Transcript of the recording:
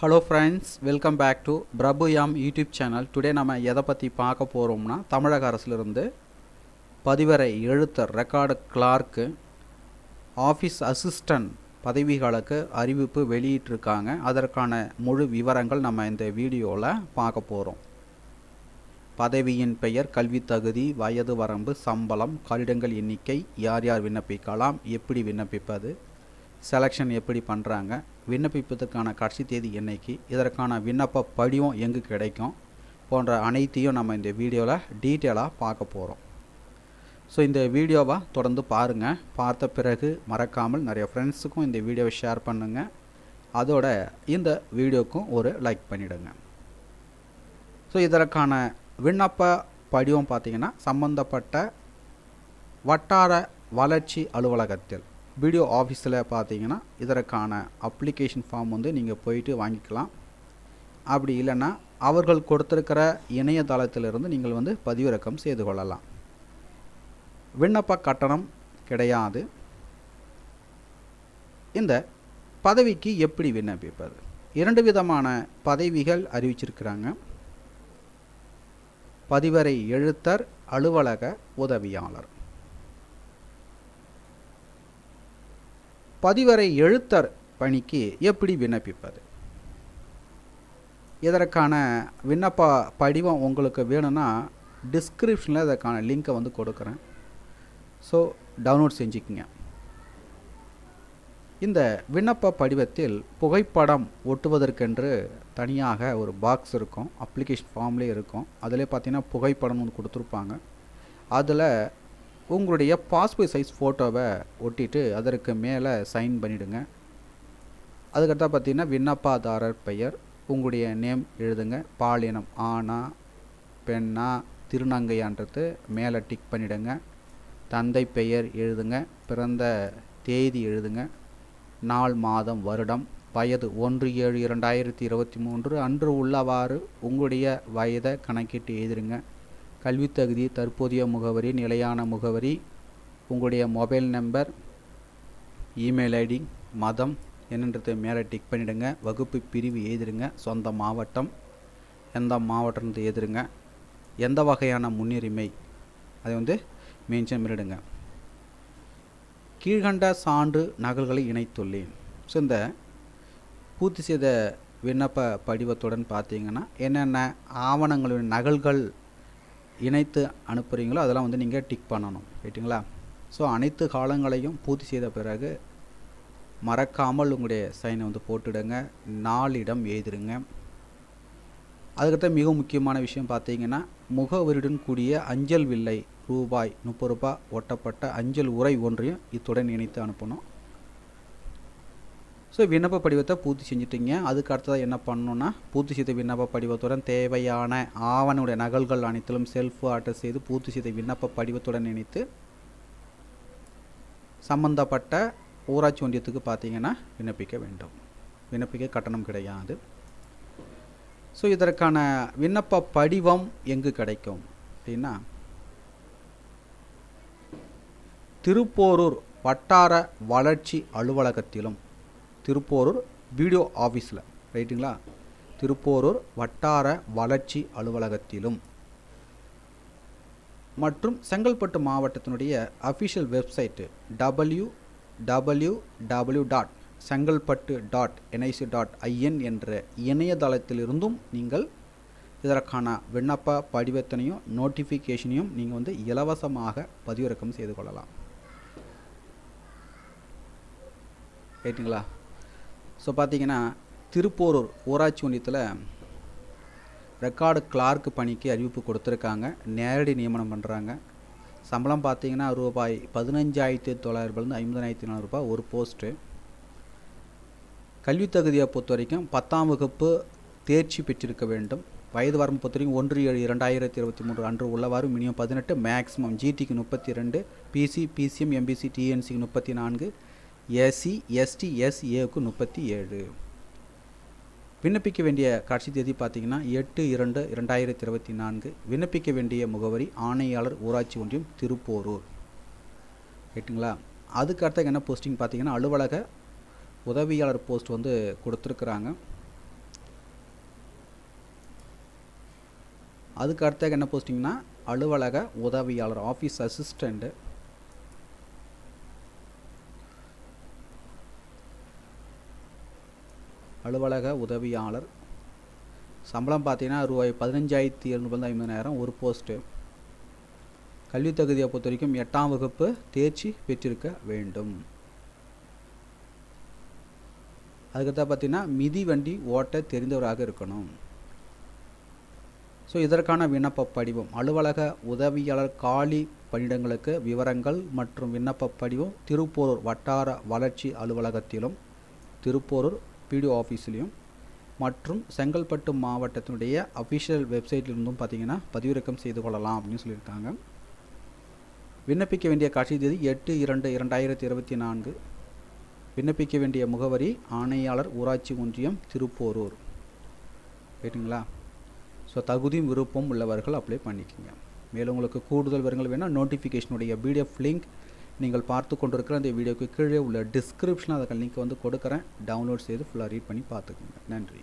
Hello friends welcome back to Prabhu யாம் YouTube channel today நம்ம எதை பற்றி பார்க்க போகிறோம்னா தமிழக அரசிலிருந்து பதிவரை எழுத்தர் ரெக்கார்டு கிளார்க்கு ஆஃபீஸ் அசிஸ்டன்ட் பதவிகளுக்கு அறிவிப்பு வெளியிட்டிருக்காங்க. அதற்கான முழு விவரங்கள் நம்ம இந்த வீடியோவில் பார்க்க போகிறோம் பதவியின் பெயர் கல்வி தகுதி வயது வரம்பு சம்பளம் கட்டிடங்கள் எண்ணிக்கை யார் யார் விண்ணப்பிக்கலாம் எப்படி விண்ணப்பிப்பது செலெக்ஷன் எப்படி பண்ணுறாங்க விண்ணப்பிப்பதற்கான கடைசி தேதி என்னைக்கு இதற்கான விண்ணப்ப படிவம் எங்கு கிடைக்கும் போன்ற அனைத்தையும் நம்ம இந்த வீடியோவில் டீட்டெயிலாக பார்க்க போகிறோம் ஸோ இந்த வீடியோவை தொடர்ந்து பாருங்கள் பார்த்த பிறகு மறக்காமல் நிறைய ஃப்ரெண்ட்ஸுக்கும் இந்த வீடியோவை ஷேர் பண்ணுங்கள் அதோட இந்த வீடியோக்கும் ஒரு லைக் பண்ணிவிடுங்க ஸோ இதற்கான விண்ணப்ப படிவம் பார்த்திங்கன்னா சம்பந்தப்பட்ட வட்டார வளர்ச்சி அலுவலகத்தில். பிடிஓ ஆஃபீஸில் பார்த்தீங்கன்னா இதற்கான அப்ளிகேஷன் ஃபார்ம் வந்து நீங்கள் போயிட்டு வாங்கிக்கலாம். அப்படி இல்லைன்னா அவர்கள் கொடுத்துருக்கிற இணையதளத்திலிருந்து நீங்கள் வந்து பதிவிறக்கம் செய்து கொள்ளலாம். விண்ணப்ப கட்டணம் கிடையாது. இந்த பதவிக்கு எப்படி விண்ணப்பிப்பது? இரண்டு விதமான பதவிகள் அறிவிச்சிருக்கிறாங்க. பதிவரை எழுத்தர் அலுவலக உதவியாளர். பதிவரை எழுத்தர் பணிக்கு எப்படி விண்ணப்பிப்பது? இதற்கான விண்ணப்ப படிவம் உங்களுக்கு வேணும்னா டிஸ்கிரிப்ஷனில் இதற்கான லிங்க்கை வந்து கொடுக்குறேன். ஸோ டவுன்லோட் செஞ்சுக்கிங்க. இந்த விண்ணப்ப படிவத்தில் புகைப்படம் ஒட்டுவதற்கென்று தனியாக ஒரு பாக்ஸ் இருக்கும். அப்ளிகேஷன் ஃபார்ம்லேயே இருக்கும். அதில் பார்த்தீங்கன்னா புகைப்படம் வந்து கொடுத்துருப்பாங்க. அதில் உங்களுடைய பாஸ்போர்ட் சைஸ் ஃபோட்டோவை ஒட்டிட்டு அதற்கு மேலே சைன் பண்ணிவிடுங்க அதுக்கடுத்தா பார்த்தீங்கன்னா விண்ணப்பதாரர் பெயர் உங்களுடைய நேம் எழுதுங்க. பாலினம் ஆனா பெண்ணா திருநங்கையான்றது மேலே டிக் பண்ணிவிடுங்க தந்தை பெயர் எழுதுங்க. பிறந்த தேதி எழுதுங்க. நாள் மாதம் வருடம் வயது ஒன்று ஏழு இரண்டாயிரத்தி இருபத்தி மூன்று. அன்று உள்ளவாறு உங்களுடைய வயதை கணக்கிட்டு எழுதிருங்க. கல்வி தகுதி தற்போதைய முகவரி நிலையான முகவரி உங்களுடைய மொபைல் நம்பர் இமெயில் ஐடி மதம் என்னன்றதை மேலே டிக் பண்ணிவிடுங்க வகுப்பு பிரிவு எழுதிருங்க சொந்த மாவட்டம் எந்த மாவட்டம்னு எழுதிருங்க எந்த வகையான முன்னுரிமை அதை வந்து மென்ஷன் பண்ணிவிடுங்க கீழ்கண்ட சான்று நகல்களை இணைத்துள்ளேன். ஸோ இந்த பூர்த்தி செய்த விண்ணப்ப படிவத்துடன் பார்த்தீங்கன்னா என்னென்ன ஆவணங்களின் நகல்கள் இணைத்து அனுப்புகிறீங்களோ அதெல்லாம் வந்து நீங்கள் டிக் பண்ணணும் ரைட்டுங்களா ஸோ அனைத்து காலங்களையும் பூர்த்தி செய்த பிறகு மறக்காமல் உங்களுடைய சைனை வந்து போட்டுடுங்க. நாளிடம் எழுதிடுங்க அதுக்கடுத்த மிக முக்கியமான விஷயம் பார்த்தீங்கன்னா முகவரியுடன் கூடிய அஞ்சல் வில்லை ரூபாய் முப்பது ரூபாய் ஒட்டப்பட்ட அஞ்சல் உரை ஒன்றையும் இத்துடன் இணைத்து அனுப்பணும். ஸோ விண்ணப்ப படிவத்தை பூர்த்தி செஞ்சுட்டீங்க. அதுக்கு அடுத்ததாக என்ன பண்ணணுன்னா பூர்த்தி செய்த விண்ணப்ப படிவத்துடன் தேவையான ஆவணனுடைய நகல்கள் அனைத்திலும் செல்ஃப் அட்டஸ் செய்து பூர்த்தி செய்த விண்ணப்ப படிவத்துடன் இணைத்து சம்பந்தப்பட்ட ஊராட்சி ஒன்றியத்துக்கு பார்த்தீங்கன்னா விண்ணப்பிக்க வேண்டும். விண்ணப்பிக்க கட்டணம் கிடையாது. ஸோ இதற்கான விண்ணப்ப படிவம் எங்கு கிடைக்கும்? அப்படின்னா திருப்போரூர் வட்டார வளர்ச்சி அலுவலகத்திலும் திருப்போரூர் பிடிஓ ஆஃபீஸில். ரைட்டுங்களா? திருப்போரூர் வட்டார வளர்ச்சி அலுவலகத்திலும். மற்றும் செங்கல்பட்டு மாவட்டத்தினுடைய official website W W W dot Chengalpattu dot NIC dot IN என்ற இணையதளத்திலிருந்தும் நீங்கள் இதற்கான விண்ணப்ப படிவத்தினையும் நோட்டிஃபிகேஷனையும் நீங்கள் வந்து இலவசமாக பதிவிறக்கம் செய்து கொள்ளலாம். ரைட்டுங்களா? ஸோ பார்த்தீங்கன்னா திருப்போரூர் ஊராட்சி ஒன்றியத்தில் ரெக்கார்டு கிளார்க் பணிக்கு அறிவிப்பு கொடுத்துருக்காங்க. நேரடி நியமனம் பண்ணுறாங்க சம்பளம் பார்த்தீங்கன்னா ரூபாய் பதினஞ்சாயிரத்தி தொள்ளாயிரரூபாலேருந்து ஐம்பதாயிரத்தி நானூறுபா ஒரு போஸ்ட்டு கல்வி தகுதியை பொறுத்த வரைக்கும் பத்தாம் வகுப்பு தேர்ச்சி பெற்றிருக்க வேண்டும். வயது வரம்பு பொறுத்த வரைக்கும் ஒன்று ஏழு இரண்டாயிரத்தி இருபத்தி மூன்று அன்று உள்ளவாறு மினிமம் பதினெட்டு மேக்ஸிமம் ஜிடிக்கு முப்பத்தி ரெண்டு பிசி பிசிஎம் எம்பிசி டிஎன்சிக்கு முப்பத்தி நான்கு எஸ்சி எஸ்டி எஸ்ஏவுக்கு முப்பத்தி ஏழு. விண்ணப்பிக்க வேண்டிய காட்சி தேதி பார்த்தீங்கன்னா எட்டு இரண்டு இரண்டாயிரத்தி இருபத்தி நான்கு. விண்ணப்பிக்க வேண்டிய முகவரி ஆணையாளர் ஊராட்சி ஒன்றியம் திருப்போரூர். ரைட்டுங்களா அதுக்கு என்ன போஸ்டிங் பார்த்தீங்கன்னா அலுவலக உதவியாளர் போஸ்ட் வந்து கொடுத்துருக்குறாங்க. அதுக்கு அடுத்த என்ன போஸ்டிங்னா அலுவலக உதவியாளர் ஆஃபீஸ் அசிஸ்டண்ட்டு அலுவலக உதவியாளர். சம்பளம் பார்த்தீங்கன்னா ரூபாய் பதினஞ்சாயிரத்தி எழுநூறு ஐம்பதாயிரம் ஒரு போஸ்ட்டு கல்வி தகுதியை பொறுத்த வரைக்கும் எட்டாம் வகுப்பு தேர்ச்சி பெற்றிருக்க வேண்டும். அதுக்கடுத்த பார்த்தீங்கன்னா மிதி வண்டி ஓட்ட தெரிந்தவராக இருக்கணும். ஸோ இதற்கான விண்ணப்ப படிவம். அலுவலக உதவியாளர் காலி பணியிடங்களுக்கு விவரங்கள் மற்றும் விண்ணப்ப படிவம் திருப்போரூர் வட்டார வளர்ச்சி அலுவலகத்திலும் திருப்போரூர் பிடிஓ ஆஃபீஸ்லேயும் மற்றும் செங்கல்பட்டு மாவட்டத்தினுடைய அஃபிஷியல் வெப்சைட்லேருந்தும் பார்த்தீங்கன்னா பதிவிறக்கம் செய்து கொள்ளலாம் அப்படின்னு சொல்லியிருக்காங்க. விண்ணப்பிக்க வேண்டிய கடைசி தேதி எட்டு இரண்டு இரண்டாயிரத்தி இருபத்தி நான்கு. விண்ணப்பிக்க வேண்டிய முகவரி ஆணையாளர் ஊராட்சி ஒன்றியம் திருப்போரூர். ரைட்டுங்களா ஸோ தகுதியும் விருப்பம் உள்ளவர்கள் அப்ளை பண்ணிக்கோங்க. மேலும் உங்களுக்கு கூடுதல் விவரங்கள் வேணால் நோட்டிஃபிகேஷனுடைய பிடிஎஃப் லிங்க் நீங்கள் பார்த்து கொண்டிருக்கிற அந்த வீடியோக்கு கீழே உள்ள டிஸ்கிரிப்ஷனில் அதை லிங்க் வந்து கொடுக்குறேன். டவுன்லோட் செய்து ஃபுல்லாக ரீட் பண்ணி பார்த்துக்கோங்க. நன்றி.